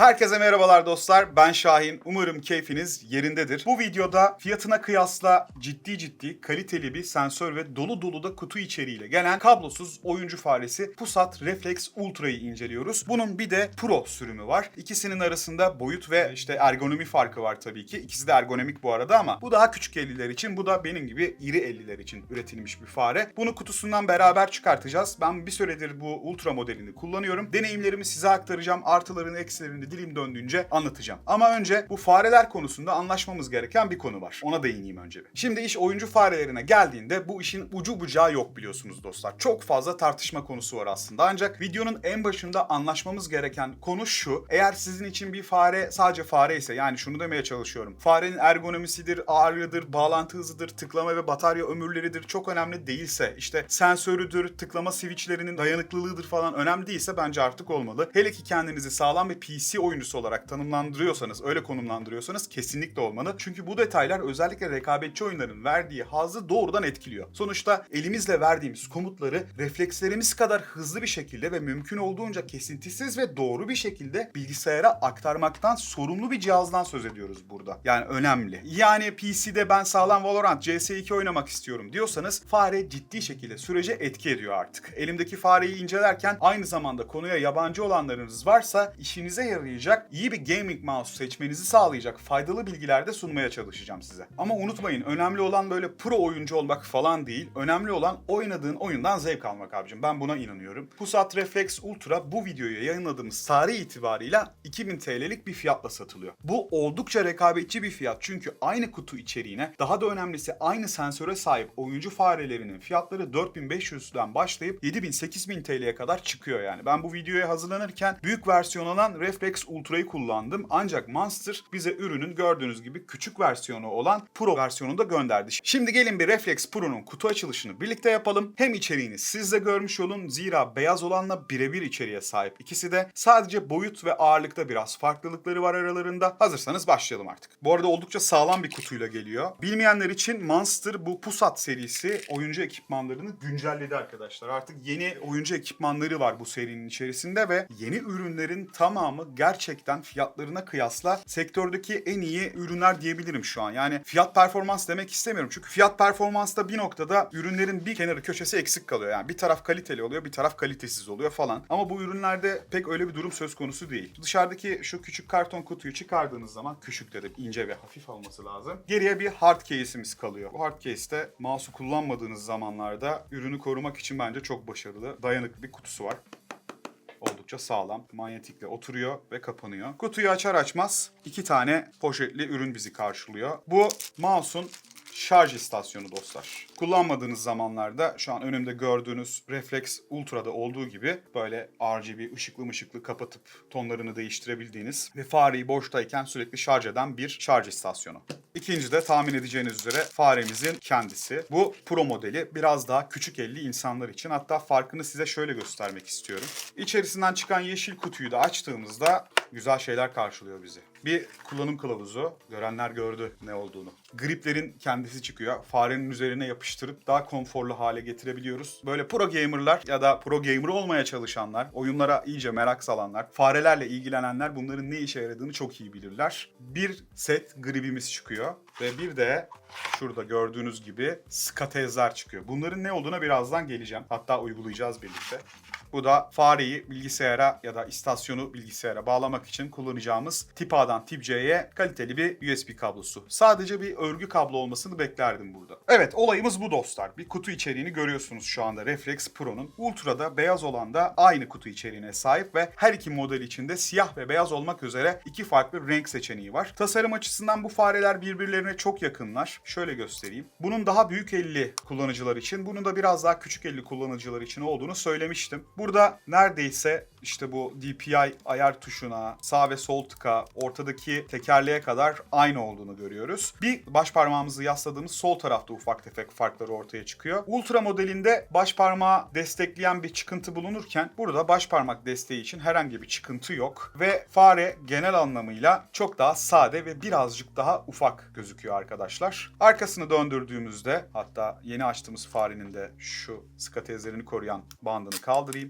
Herkese merhabalar dostlar. Ben Şahin. Umarım keyfiniz yerindedir. Bu videoda fiyatına kıyasla ciddi ciddi kaliteli bir sensör ve dolu dolu da kutu içeriğiyle gelen kablosuz oyuncu faresi Pusat Reflex Ultra'yı inceliyoruz. Bunun bir de Pro sürümü var. İkisinin arasında boyut ve işte ergonomi farkı var tabii ki. İkisi de ergonomik bu arada ama bu daha küçük elliler için, bu da benim gibi iri elliler için üretilmiş bir fare. Bunu kutusundan beraber çıkartacağız. Ben bir süredir bu Ultra modelini kullanıyorum. Deneyimlerimi size aktaracağım. Artılarını, eksilerini dilim döndüğünce anlatacağım. Ama önce bu fareler konusunda anlaşmamız gereken bir konu var. Ona değineyim önce. bir. Şimdi iş oyuncu farelerine geldiğinde bu işin ucu bucağı yok biliyorsunuz dostlar. Çok fazla tartışma konusu var aslında. Ancak videonun en başında anlaşmamız gereken konu şu. Eğer sizin için bir fare sadece fare ise yani şunu demeye çalışıyorum. Farenin ergonomisidir, ağırlığıdır, bağlantı hızıdır, tıklama ve batarya ömürleridir çok önemli değilse işte sensörüdür, tıklama switchlerinin dayanıklılığıdır falan önemli değilse bence artık olmalı. Hele ki kendinizi sağlam bir PC oyuncusu olarak tanımlandırıyorsanız, öyle konumlandırıyorsanız kesinlikle olmalı. Çünkü bu detaylar özellikle rekabetçi oyunların verdiği hazzı doğrudan etkiliyor. Sonuçta elimizle verdiğimiz komutları reflekslerimiz kadar hızlı bir şekilde ve mümkün olduğunca kesintisiz ve doğru bir şekilde bilgisayara aktarmaktan sorumlu bir cihazdan söz ediyoruz burada. Yani önemli. Yani PC'de ben sağlam Valorant, CS2 oynamak istiyorum diyorsanız fare ciddi şekilde sürece etki ediyor artık. Elimdeki fareyi incelerken aynı zamanda konuya yabancı olanlarınız varsa işinize yarayacak iyi bir gaming mouse seçmenizi sağlayacak faydalı bilgiler de sunmaya çalışacağım size. Ama unutmayın önemli olan böyle pro oyuncu olmak falan değil. Önemli olan oynadığın oyundan zevk almak abicim. Ben buna inanıyorum. Pusat Reflex Ultra bu videoyu yayınladığımız tarih itibarıyla 2000 TL'lik bir fiyatla satılıyor. Bu oldukça rekabetçi bir fiyat çünkü aynı kutu içeriğine daha da önemlisi aynı sensöre sahip oyuncu farelerinin fiyatları 4500'den başlayıp 7000-8000 TL'ye kadar çıkıyor yani. Ben bu videoya hazırlanırken büyük versiyon olan Reflex Ultra'yı kullandım. Ancak Monster bize ürünün gördüğünüz gibi küçük versiyonu olan Pro versiyonunu da gönderdi. Şimdi gelin bir Reflex Pro'nun kutu açılışını birlikte yapalım. Hem içeriğini siz de görmüş olun. Zira beyaz olanla birebir içeriğe sahip ikisi de. Sadece boyut ve ağırlıkta biraz farklılıkları var aralarında. Hazırsanız başlayalım artık. Bu arada oldukça sağlam bir kutuyla geliyor. Bilmeyenler için Monster bu Pusat serisi oyuncu ekipmanlarını güncelledi arkadaşlar. Artık yeni oyuncu ekipmanları var bu serinin içerisinde ve yeni ürünlerin tamamı gerçekten fiyatlarına kıyasla sektördeki en iyi ürünler diyebilirim şu an. Yani fiyat performans demek istemiyorum. Çünkü fiyat performansta bir noktada ürünlerin bir kenarı köşesi eksik kalıyor. Yani bir taraf kaliteli oluyor, bir taraf kalitesiz oluyor falan. Ama bu ürünlerde pek öyle bir durum söz konusu değil. Dışarıdaki şu küçük karton kutuyu çıkardığınız zaman küçük dedim ince ve hafif olması lazım. Geriye bir hard case'imiz kalıyor. Bu hard case'te mouse'u kullanmadığınız zamanlarda ürünü korumak için bence çok başarılı. Dayanıklı bir kutusu var oldukça sağlam. Manyetikle oturuyor ve kapanıyor. Kutuyu açar açmaz iki tane poşetli ürün bizi karşılıyor. Bu mouse'un şarj istasyonu dostlar. Kullanmadığınız zamanlarda şu an önümde gördüğünüz Reflex Ultra'da olduğu gibi böyle RGB ışıklı mışıklı kapatıp tonlarını değiştirebildiğiniz ve fareyi boştayken sürekli şarj eden bir şarj istasyonu. İkinci de tahmin edeceğiniz üzere faremizin kendisi. Bu Pro modeli biraz daha küçük elli insanlar için. Hatta farkını size şöyle göstermek istiyorum. İçerisinden çıkan yeşil kutuyu da açtığımızda güzel şeyler karşılıyor bizi. Bir kullanım kılavuzu. Görenler gördü ne olduğunu. Griplerin kendisi çıkıyor. Farenin üzerine yapıştırıp daha konforlu hale getirebiliyoruz. Böyle pro gamerlar ya da pro gamer olmaya çalışanlar, oyunlara iyice merak salanlar, farelerle ilgilenenler bunların ne işe yaradığını çok iyi bilirler. Bir set gribimiz çıkıyor ve bir de şurada gördüğünüz gibi skatezler çıkıyor. Bunların ne olduğuna birazdan geleceğim. Hatta uygulayacağız birlikte. Bu da fareyi bilgisayara ya da istasyonu bilgisayara bağlamak için kullanacağımız tip A'dan tip C'ye kaliteli bir USB kablosu. Sadece bir örgü kablo olmasını beklerdim burada. Evet olayımız bu dostlar. Bir kutu içeriğini görüyorsunuz şu anda Reflex Pro'nun. Ultra'da beyaz olan da aynı kutu içeriğine sahip ve her iki model içinde siyah ve beyaz olmak üzere iki farklı renk seçeneği var. Tasarım açısından bu fareler birbirlerine çok yakınlar. Şöyle göstereyim. Bunun daha büyük elli kullanıcılar için, bunun da biraz daha küçük elli kullanıcılar için olduğunu söylemiştim. Burada neredeyse işte bu DPI ayar tuşuna, sağ ve sol tıka, ortadaki tekerleğe kadar aynı olduğunu görüyoruz. Bir baş parmağımızı yasladığımız sol tarafta ufak tefek farkları ortaya çıkıyor. Ultra modelinde baş parmağı destekleyen bir çıkıntı bulunurken burada baş parmak desteği için herhangi bir çıkıntı yok ve fare genel anlamıyla çok daha sade ve birazcık daha ufak gözüküyor arkadaşlar. Arkasını döndürdüğümüzde hatta yeni açtığımız farenin de şu skatezlerini koruyan bandını kaldırayım.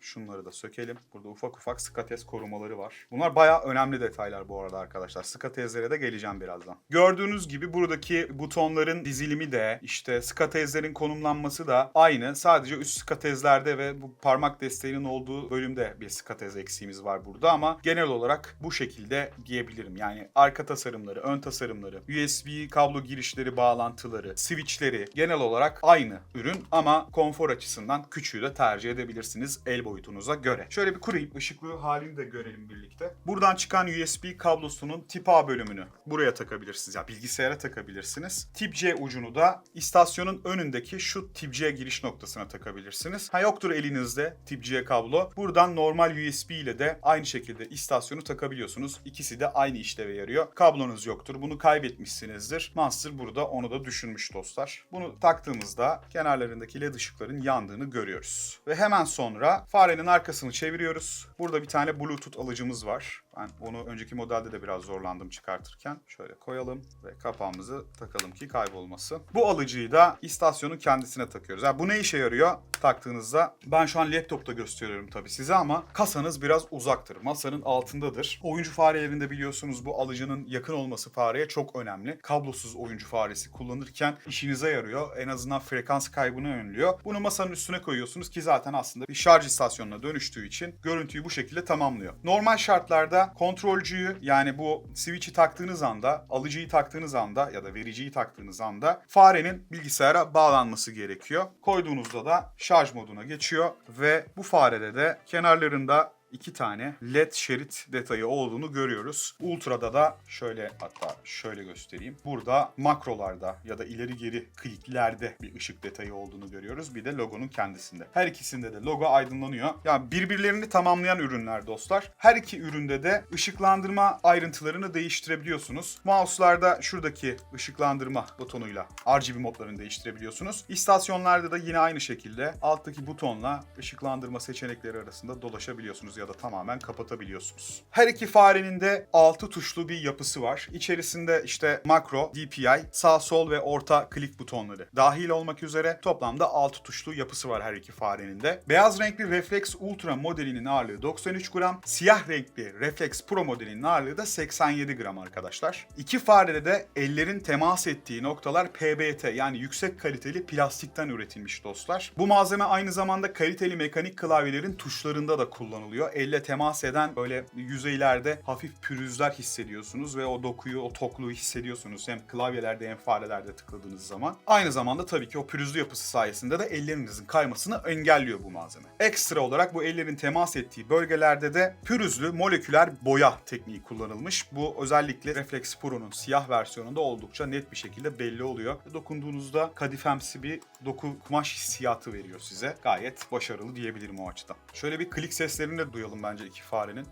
Şunları da sökelim. Burada ufak ufak skatez korumaları var. Bunlar bayağı önemli detaylar bu arada arkadaşlar. Skatezlere de geleceğim birazdan. Gördüğünüz gibi buradaki butonların dizilimi de işte skatezlerin konumlanması da aynı. Sadece üst skatezlerde ve bu parmak desteğinin olduğu bölümde bir skatez eksiğimiz var burada ama genel olarak bu şekilde diyebilirim. Yani arka tasarımları, ön tasarımları, USB kablo girişleri, bağlantıları, switchleri genel olarak aynı ürün ama konfor açısından küçüğü de tercih edebilirsiniz el boyutunuza göre. Şöyle bir kurayım, ışıklı halini de görelim birlikte. Buradan çıkan USB kablosunun tip A bölümünü buraya takabilirsiniz. Ya bilgisayara takabilirsiniz. Tip C ucunu da istasyonun önündeki şu tip C giriş noktasına takabilirsiniz. Ha yoktur elinizde tip C kablo. Buradan normal USB ile de aynı şekilde istasyonu takabiliyorsunuz. İkisi de aynı işleve yarıyor. Kablonuz yoktur. Bunu kaybetmişsinizdir. Monster burada onu da düşünmüş dostlar. Bunu taktığımızda kenarlarındaki led ışıkların yandığını görüyoruz. Ve hemen sonra farenin arkasını çeviriyoruz. Burada bir tane Bluetooth alıcımız var. Ben onu önceki modelde de biraz zorlandım çıkartırken. Şöyle koyalım ve kapağımızı takalım ki kaybolmasın. Bu alıcıyı da istasyonun kendisine takıyoruz. Yani bu ne işe yarıyor taktığınızda? Ben şu an laptopta gösteriyorum tabii size ama kasanız biraz uzaktır. Masanın altındadır. Oyuncu farelerinde biliyorsunuz bu alıcının yakın olması fareye çok önemli. Kablosuz oyuncu faresi kullanırken işinize yarıyor. En azından frekans kaybını önlüyor. Bunu masanın üstüne koyuyorsunuz ki zaten aslında bir şarj istasyonuna dönüştüğü için görüntüyü bu şekilde tamamlıyor. Normal şartlarda kontrolcüyü yani bu switch'i taktığınız anda, alıcıyı taktığınız anda ya da vericiyi taktığınız anda farenin bilgisayara bağlanması gerekiyor. Koyduğunuzda da şarj moduna geçiyor ve bu farede de kenarlarında iki tane led şerit detayı olduğunu görüyoruz. Ultra'da da şöyle hatta şöyle göstereyim. Burada makrolarda ya da ileri geri kliklerde bir ışık detayı olduğunu görüyoruz. Bir de logonun kendisinde. Her ikisinde de logo aydınlanıyor. Yani birbirlerini tamamlayan ürünler dostlar. Her iki üründe de ışıklandırma ayrıntılarını değiştirebiliyorsunuz. Mouse'larda şuradaki ışıklandırma butonuyla RGB modlarını değiştirebiliyorsunuz. İstasyonlarda da yine aynı şekilde alttaki butonla ışıklandırma seçenekleri arasında dolaşabiliyorsunuz ya da tamamen kapatabiliyorsunuz. Her iki farenin de 6 tuşlu bir yapısı var. İçerisinde işte makro, DPI, sağ sol ve orta klik butonları dahil olmak üzere toplamda 6 tuşlu yapısı var her iki farenin de. Beyaz renkli Reflex Ultra modelinin ağırlığı 93 gram, siyah renkli Reflex Pro modelinin ağırlığı da 87 gram arkadaşlar. İki farede de ellerin temas ettiği noktalar PBT yani yüksek kaliteli plastikten üretilmiş dostlar. Bu malzeme aynı zamanda kaliteli mekanik klavyelerin tuşlarında da kullanılıyor. Elle temas eden böyle yüzeylerde hafif pürüzler hissediyorsunuz ve o dokuyu, o tokluğu hissediyorsunuz hem klavyelerde hem farelerde tıkladığınız zaman. Aynı zamanda tabii ki o pürüzlü yapısı sayesinde de ellerinizin kaymasını engelliyor bu malzeme. Ekstra olarak bu ellerin temas ettiği bölgelerde de pürüzlü moleküler boya tekniği kullanılmış. Bu özellikle Reflex Pro'nun siyah versiyonunda oldukça net bir şekilde belli oluyor. Dokunduğunuzda kadifemsi bir doku kumaş hissiyatı veriyor size. Gayet başarılı diyebilirim o açıdan. Şöyle bir klik seslerini de duyalım bence iki farenin.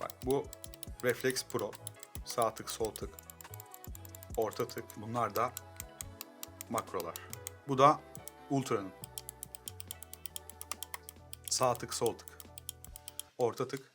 Bak bu Reflex Pro. Sağ tık, sol tık, orta tık. Bunlar da makrolar. Bu da Ultra'nın. Sağ tık, sol tık. Orta tık.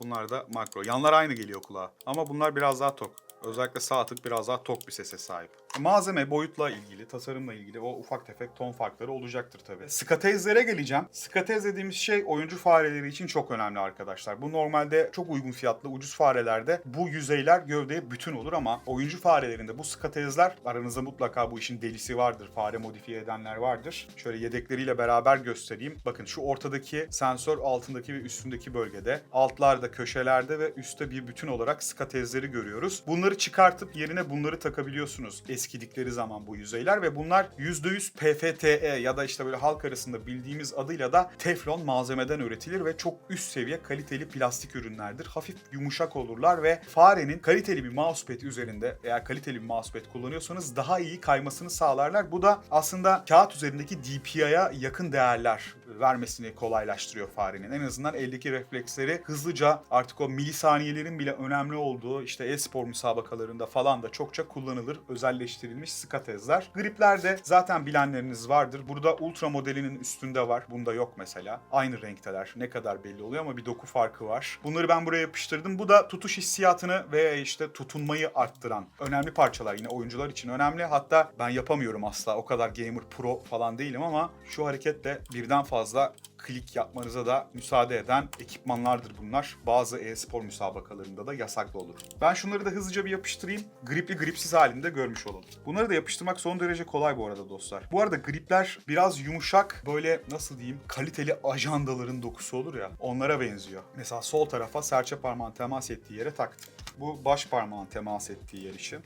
Bunlar da makro. Yanlar aynı geliyor kulağa. Ama bunlar biraz daha tok. Özellikle sağ tık biraz daha tok bir sese sahip. Malzeme boyutla ilgili, tasarımla ilgili o ufak tefek ton farkları olacaktır tabii. Skatezlere geleceğim. Skatez dediğimiz şey oyuncu fareleri için çok önemli arkadaşlar. Bu normalde çok uygun fiyatlı ucuz farelerde bu yüzeyler gövdeye bütün olur ama oyuncu farelerinde bu skatezler aranızda mutlaka bu işin delisi vardır. Fare modifiye edenler vardır. Şöyle yedekleriyle beraber göstereyim. Bakın şu ortadaki sensör altındaki ve üstündeki bölgede, altlarda, köşelerde ve üstte bir bütün olarak skatezleri görüyoruz. Bunları çıkartıp yerine bunları takabiliyorsunuz. Eskidikleri zaman bu yüzeyler ve bunlar %100 PFTE ya da işte böyle halk arasında bildiğimiz adıyla da teflon malzemeden üretilir ve çok üst seviye kaliteli plastik ürünlerdir. Hafif yumuşak olurlar ve farenin kaliteli bir mousepad üzerinde eğer kaliteli bir mousepad kullanıyorsanız daha iyi kaymasını sağlarlar. Bu da aslında kağıt üzerindeki DPI'ya yakın değerler vermesini kolaylaştırıyor farenin. En azından eldeki refleksleri hızlıca artık o milisaniyelerin bile önemli olduğu işte e-spor müsabakalarında falan da çokça kullanılır. Özelleştirilmiş skatezler. Griplerde zaten bilenleriniz vardır. Burada ultra modelinin üstünde var. Bunda yok mesela. Aynı renkteler. Ne kadar belli oluyor ama bir doku farkı var. Bunları ben buraya yapıştırdım. Bu da tutuş hissiyatını ve işte tutunmayı arttıran önemli parçalar. Yine oyuncular için önemli. Hatta ben yapamıyorum asla. O kadar gamer pro falan değilim ama şu hareketle birden fazla fazla klik yapmanıza da müsaade eden ekipmanlardır bunlar. Bazı e-spor müsabakalarında da yasaklı olur. Ben şunları da hızlıca bir yapıştırayım. Gripli gripsiz halinde görmüş olalım. Bunları da yapıştırmak son derece kolay bu arada dostlar. Bu arada gripler biraz yumuşak, böyle nasıl diyeyim, kaliteli ajandaların dokusu olur ya, onlara benziyor. Mesela sol tarafa serçe parmağın temas ettiği yere taktım. Bu baş parmağın temas ettiği yer için.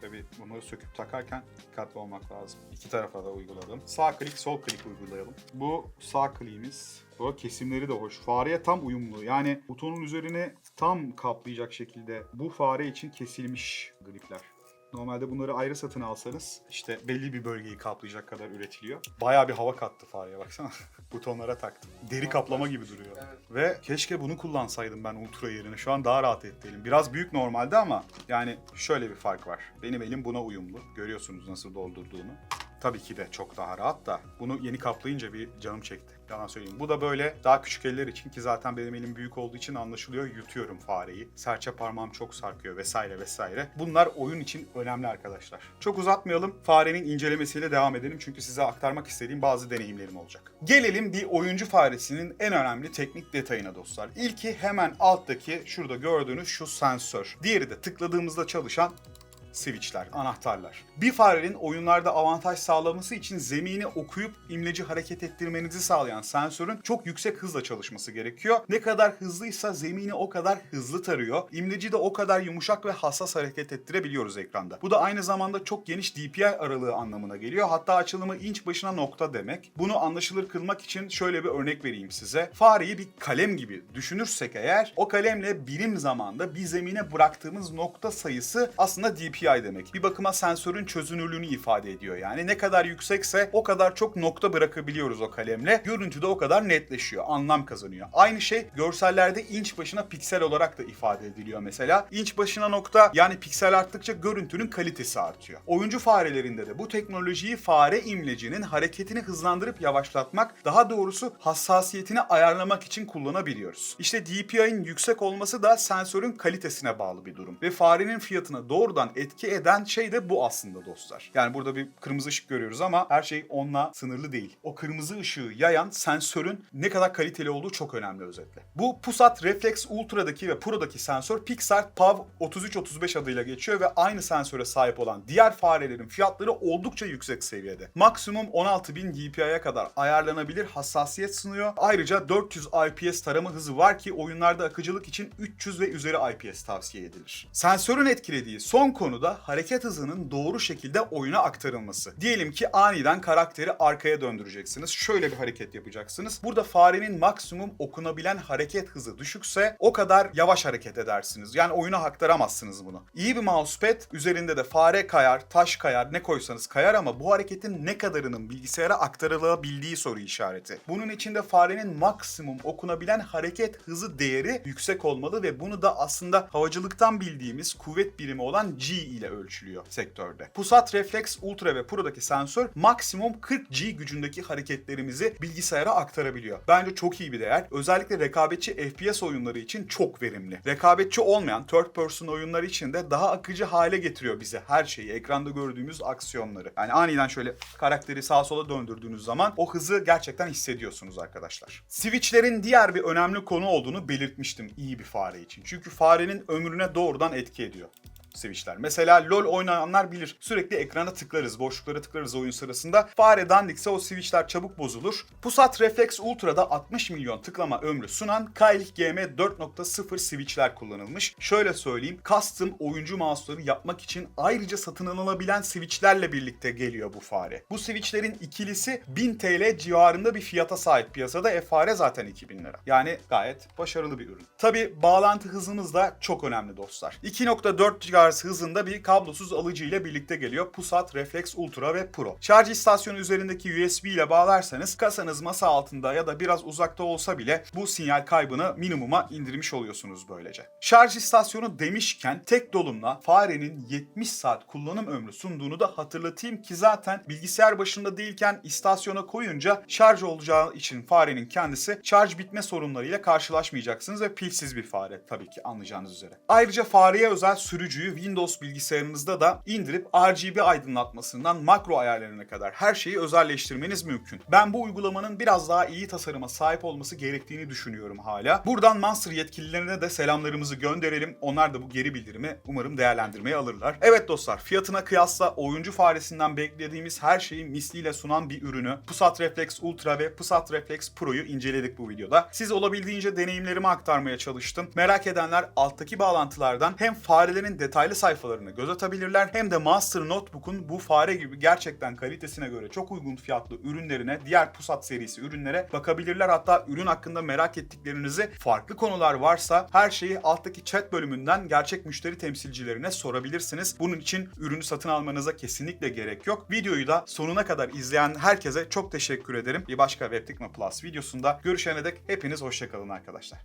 Tabii bunları söküp takarken dikkatli olmak lazım. İki tarafa da uyguladım. Sağ klik, sol klik uygulayalım. Bu sağ kliğimiz. Bu kesimleri de hoş. Fareye tam uyumlu. Yani butonun üzerine tam kaplayacak şekilde bu fare için kesilmiş gripler. Normalde bunları ayrı satın alsanız işte belli bir bölgeyi kaplayacak kadar üretiliyor. Bayağı bir hava kattı fareye baksana. Butonlara taktım. Deri kaplama gibi duruyor. Ve keşke bunu kullansaydım ben Ultra yerine. Şu an daha rahat etti elim. Biraz büyük normalde ama yani şöyle bir fark var. Benim elim buna uyumlu. Görüyorsunuz nasıl doldurduğunu. Tabii ki de çok daha rahat da bunu yeni kaplayınca bir canım çekti. Yalan söyleyeyim. Bu da böyle daha küçük eller için ki zaten benim elim büyük olduğu için anlaşılıyor. Yutuyorum fareyi. Serçe parmağım çok sarkıyor vesaire vesaire. Bunlar oyun için önemli arkadaşlar. Çok uzatmayalım. Farenin incelemesiyle devam edelim. Çünkü size aktarmak istediğim bazı deneyimlerim olacak. Gelelim bir oyuncu faresinin en önemli teknik detayına dostlar. İlki hemen alttaki şurada gördüğünüz şu sensör. Diğeri de tıkladığımızda çalışan switchler, anahtarlar. Bir farenin oyunlarda avantaj sağlaması için zemini okuyup imleci hareket ettirmenizi sağlayan sensörün çok yüksek hızla çalışması gerekiyor. Ne kadar hızlıysa zemini o kadar hızlı tarıyor. İmleci de o kadar yumuşak ve hassas hareket ettirebiliyoruz ekranda. Bu da aynı zamanda çok geniş DPI aralığı anlamına geliyor. Hatta açılımı inç başına nokta demek. Bunu anlaşılır kılmak için şöyle bir örnek vereyim size. Fareyi bir kalem gibi düşünürsek eğer o kalemle birim zamanda bir zemine bıraktığımız nokta sayısı aslında DPI demek. Bir bakıma sensörün çözünürlüğünü ifade ediyor yani. Ne kadar yüksekse o kadar çok nokta bırakabiliyoruz o kalemle. Görüntü de o kadar netleşiyor, anlam kazanıyor. Aynı şey görsellerde inç başına piksel olarak da ifade ediliyor mesela. İnç başına nokta yani piksel arttıkça görüntünün kalitesi artıyor. Oyuncu farelerinde de bu teknolojiyi fare imlecinin hareketini hızlandırıp yavaşlatmak, daha doğrusu hassasiyetini ayarlamak için kullanabiliyoruz. İşte DPI'nin yüksek olması da sensörün kalitesine bağlı bir durum. Ve farenin fiyatına doğrudan etki eden şey de bu aslında dostlar. Yani burada bir kırmızı ışık görüyoruz ama her şey onunla sınırlı değil. O kırmızı ışığı yayan sensörün ne kadar kaliteli olduğu çok önemli özetle. Bu Pusat Reflex Ultra'daki ve Pro'daki sensör Pixart PAV 3335 adıyla geçiyor ve aynı sensöre sahip olan diğer farelerin fiyatları oldukça yüksek seviyede. Maksimum 16.000 dpi'ye kadar ayarlanabilir hassasiyet sunuyor. Ayrıca 400 IPS tarama hızı var ki oyunlarda akıcılık için 300 ve üzeri IPS tavsiye edilir. Sensörün etkilediği son konu da hareket hızının doğru şekilde oyuna aktarılması. Diyelim ki aniden karakteri arkaya döndüreceksiniz. Şöyle bir hareket yapacaksınız. Burada farenin maksimum okunabilen hareket hızı düşükse o kadar yavaş hareket edersiniz. Yani oyuna aktaramazsınız bunu. İyi bir mousepad üzerinde de fare kayar, taş kayar, ne koysanız kayar ama bu hareketin ne kadarının bilgisayara aktarılabildiği soru işareti. Bunun için de farenin maksimum okunabilen hareket hızı değeri yüksek olmalı ve bunu da aslında havacılıktan bildiğimiz kuvvet birimi olan G ile ölçülüyor sektörde. Pusat Reflex Ultra ve Pro'daki sensör maksimum 40 G gücündeki hareketlerimizi bilgisayara aktarabiliyor. Bence çok iyi bir değer. Özellikle rekabetçi FPS oyunları için çok verimli. Rekabetçi olmayan third person oyunlar için de daha akıcı hale getiriyor bize her şeyi. Ekranda gördüğümüz aksiyonları. Yani aniden şöyle karakteri sağa sola döndürdüğünüz zaman o hızı gerçekten hissediyorsunuz arkadaşlar. Switch'lerin diğer bir önemli konu olduğunu belirtmiştim iyi bir fare için. Çünkü farenin ömrüne doğrudan etki ediyor switchler. Mesela LoL oynayanlar bilir. Sürekli ekrana tıklarız, boşluklara tıklarız oyun sırasında. Fare dandikse o switchler çabuk bozulur. Pusat Reflex Ultra'da 60 milyon tıklama ömrü sunan Kylix GM 4.0 switchler kullanılmış. Şöyle söyleyeyim, custom oyuncu mouse'ları yapmak için ayrıca satın alınabilen switchlerle birlikte geliyor bu fare. Bu switchlerin ikilisi 1000 TL civarında bir fiyata sahip piyasada. E fare zaten 2000 lira. Yani gayet başarılı bir ürün. Tabi bağlantı hızımız da çok önemli dostlar. 2.4 GHz hızında bir kablosuz alıcı ile birlikte geliyor. Pusat Reflex Ultra ve Pro. Şarj istasyonu üzerindeki USB ile bağlarsanız kasanız masa altında ya da biraz uzakta olsa bile bu sinyal kaybını minimuma indirmiş oluyorsunuz böylece. Şarj istasyonu demişken tek dolumla farenin 70 saat kullanım ömrü sunduğunu da hatırlatayım ki zaten bilgisayar başında değilken istasyona koyunca şarj olacağı için farenin kendisi şarj bitme sorunlarıyla karşılaşmayacaksınız ve pilsiz bir fare tabii ki anlayacağınız üzere. Ayrıca fareye özel sürücüyü Windows bilgisayarınızda da indirip RGB aydınlatmasından makro ayarlarına kadar her şeyi özelleştirmeniz mümkün. Ben bu uygulamanın biraz daha iyi tasarıma sahip olması gerektiğini düşünüyorum hala. Buradan Monster yetkililerine de selamlarımızı gönderelim. Onlar da bu geri bildirimi umarım değerlendirmeye alırlar. Evet dostlar fiyatına kıyasla oyuncu faresinden beklediğimiz her şeyi misliyle sunan bir ürünü Pusat Reflex Ultra ve Pusat Reflex Pro'yu inceledik bu videoda. Siz olabildiğince deneyimlerimi aktarmaya çalıştım. Merak edenler alttaki bağlantılardan hem farelerin detaylı sayfalarını göz atabilirler hem de Master Notebook'un bu fare gibi gerçekten kalitesine göre çok uygun fiyatlı ürünlerine, diğer Pusat serisi ürünlere bakabilirler. Hatta ürün hakkında merak ettiklerinizi, farklı konular varsa her şeyi alttaki chat bölümünden gerçek müşteri temsilcilerine sorabilirsiniz. Bunun için ürünü satın almanıza kesinlikle gerek yok. Videoyu da sonuna kadar izleyen herkese çok teşekkür ederim. Bir başka Webtekno Plus videosunda görüşene dek hepiniz hoşçakalın arkadaşlar.